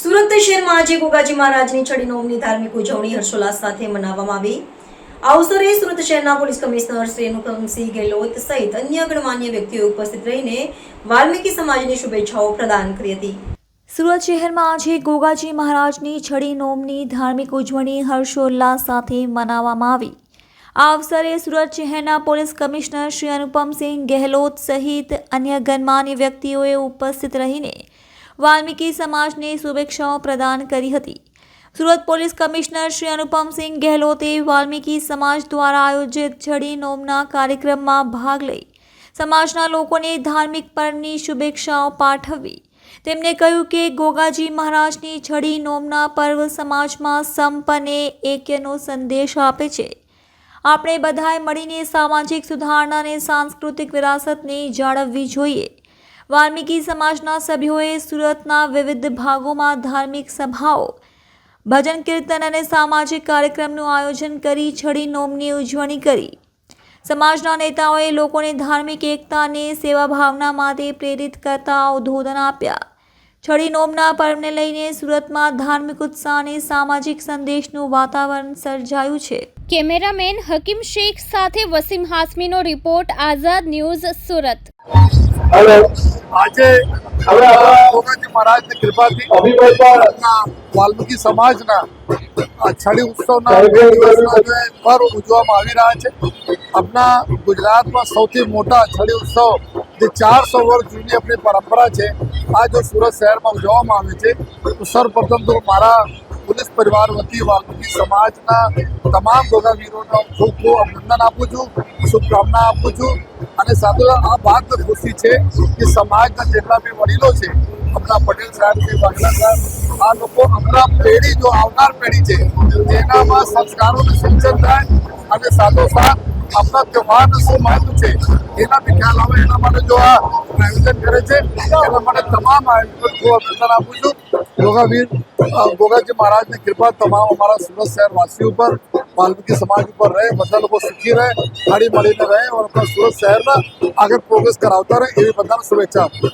સુરત શહેરમાં આજે ગોગાજી મહારાજની છડી નોમની ધાર્મિક ઉજવણી હર્ષોલ્લાસ સાથે મનાવવામાં આવી. આ અવસરે સુરત શહેરના પોલીસ કમિશનર શ્રી અનુપમસિંહ ગેહલોત સહિત અન્ય ગણમાન્ય વ્યક્તિઓ ઉપસ્થિત રહીને વાલ્મીકી સમાજની શુભેચ્છાઓ પ્રદાન કરી હતી. સુરત શહેરમાં આજે ગોગાજી મહારાજની છડી નોમની ધાર્મિક ઉજવણી હર્ષોલ્લાસ સાથે મનાવવામાં આવી. આ અવસરે સુરત શહેરના પોલીસ કમિશનર શ્રી અનુપમસિંહ ગેહલોત સહિત અન્ય ગણમાન્ય વ્યક્તિઓએ ઉપસ્થિત રહીને વાલ્મીકી સમાજને શુભેચ્છાઓ પ્રદાન કરી હતી. સુરત પોલીસ કમિશનર શ્રી અનુપમસિંહ ગેહલોતે વાલ્મીકી સમાજ દ્વારા આયોજિત છડી નોમના કાર્યક્રમમાં ભાગ લઈ સમાજના લોકોને ધાર્મિક પર્વની શુભેચ્છાઓ પાઠવી. તેમણે કહ્યું કે ગોગાજી મહારાજની છડી નોમના પર્વ સમાજમાં સંપ એક્યનો સંદેશ આપે છે. આપણે બધાએ મળીને સામાજિક સુધારણા અને સાંસ્કૃતિક વિરાસતને જાળવવી જોઈએ. વાલ્મીકી સમાજના સભ્યોએ સુરતના વિવિધ ભાગોમાં ધાર્મિક સભાઓ, ભજન કીર્તન અને સામાજિક કાર્યક્રમનું આયોજન કરી છડી નોમની ઉજવણી કરી. સમાજના નેતાઓએ લોકોને ધાર્મિક એકતા અને સેવા ભાવના માટે પ્રેરિત કરતા ઉદ્બોધન આપ્યા. છડી નોમના પર્વને લઈને સુરતમાં ધાર્મિક ઉત્સાહ અને સામાજિક સંદેશનું વાતાવરણ સર્જાયું છે. કેમેરામેન હકીમ શેખ સાથે Wasim હાસમીનો report Azad news Surat. Hello. આજે ગોગાજી મહારાજની કૃપાથી વાલ્મીકી સમાજના છડી ઉત્સવના પર્વ ઉજવવામાં આવી રહ્યા છે. આપણા ગુજરાતમાં સૌથી મોટા છડી ઉત્સવ જે ચારસો વર્ષ જૂની આપણી પરંપરા છે આ જો સુરત શહેરમાં ઉજવવામાં આવે છે તો સર્વપ્રથમ તો મારા પોલીસ પરિવાર વતી વાલ્મીકી સમાજના તમામ ગોગાવીરોનો ખૂબ ખૂબ અભિનંદન આપું છું શુભકામના આપું છું અને સાથે આ વાત ખુશી છે કે સમાજના જેટલા બી વડીલો છે આપણા પટેલ સાહેબ છે વાઘેલા સાહેબ આ લોકો આપણા પેઢી જો આવનાર પેઢી છે તેનામાં સંસ્કારોનું સિંચન થાય અને સાથોસાથ આપણા તહેવારનું શું મહત્વ છે એના બી ખ્યાલ આવે એના માટે જો આ આયોજન કરે છે એના માટે તમામ આયોજન ખૂબ અભિનંદન આપું છું. ગોગાવીર અ, ગોગાજી મહારાજની કૃપા તમામ અમારા સુરત શહેર વાસીઓ ઉપર વાલ્મીકી સમાજ ઉપર રહે, બધા લોકો સુખી રહે હળી મળીને રહે, અને આપણા સુરત શહેરના આગળ પ્રોગ્રેસ કરાવતા રહે, એવી બધાને શુભેચ્છા આપું.